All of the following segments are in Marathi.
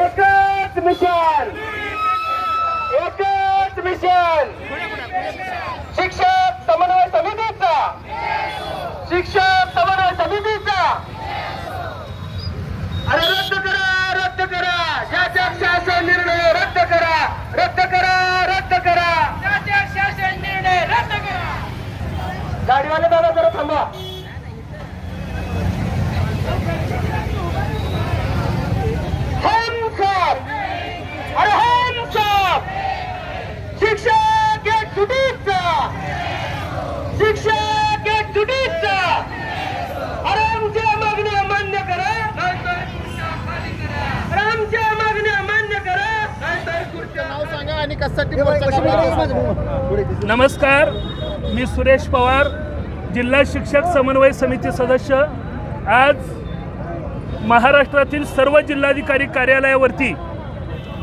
एकच मिशन. एकच मिशन. नमस्कार मी सुरेश पवार जिल्हा शिक्षक समन्वय समिती सदस्य. आज महाराष्ट्रातील सर्व जिल्हाधिकारी कार्यालयावरती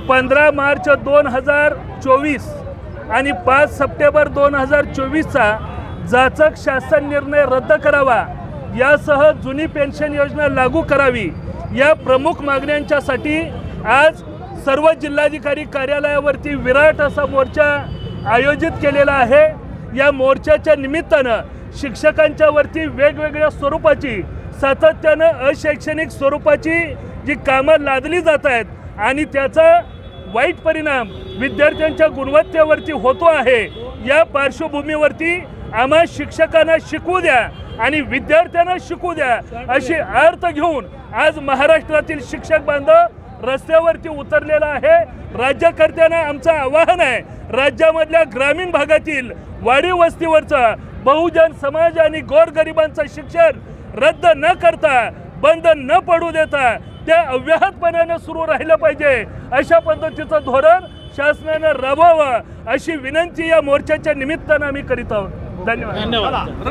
पंधरा मार्च दोन हजार चोवीस आणि पाच सप्टेंबर दोन हजार चोवीसचा जाचक शासन निर्णय रद्द करावा यासह जुनी पेन्शन योजना लागू करावी या प्रमुख मागण्यांच्यासाठी आज सर्व जिल्हाधिकारी कार्यालयावरती विराट असा मोर्चा आयोजित केलेला आहे. या मोर्चाच्या निमित्तानं शिक्षकांच्या वरती वेगवेगळ्या स्वरूपाची सातत्यानं अशैक्षणिक स्वरूपाची जी कामं लादली जात आहेत आणि त्याचा वाईट परिणाम विद्यार्थ्यांच्या गुणवत्तेवरती होतो आहे. या पार्श्वभूमीवरती आम्हा शिक्षकांना शिकवू द्या आणि विद्यार्थ्यांना शिकू द्या अशी अर्थ घेऊन आज महाराष्ट्रातील शिक्षक बांधव रस्त्यावरती उतरलेला आहे. राज्यकर्त्यांना आमचं आवाहन आहे. राज्यामधल्या ग्रामीण भागातील वाडी वस्तीवरचा बहुजन समाज आणि गोरगरिबांचं शिक्षण रद्द न करता बंद न पडू देता त्या अव्याहतपणानं सुरू राहिलं पाहिजे. अशा पद्धतीचं धोरण शासनानं राबवावं अशी विनंती या मोर्चाच्या निमित्तानं आम्ही करीत आहोत. धन्यवाद. धन्यवाद.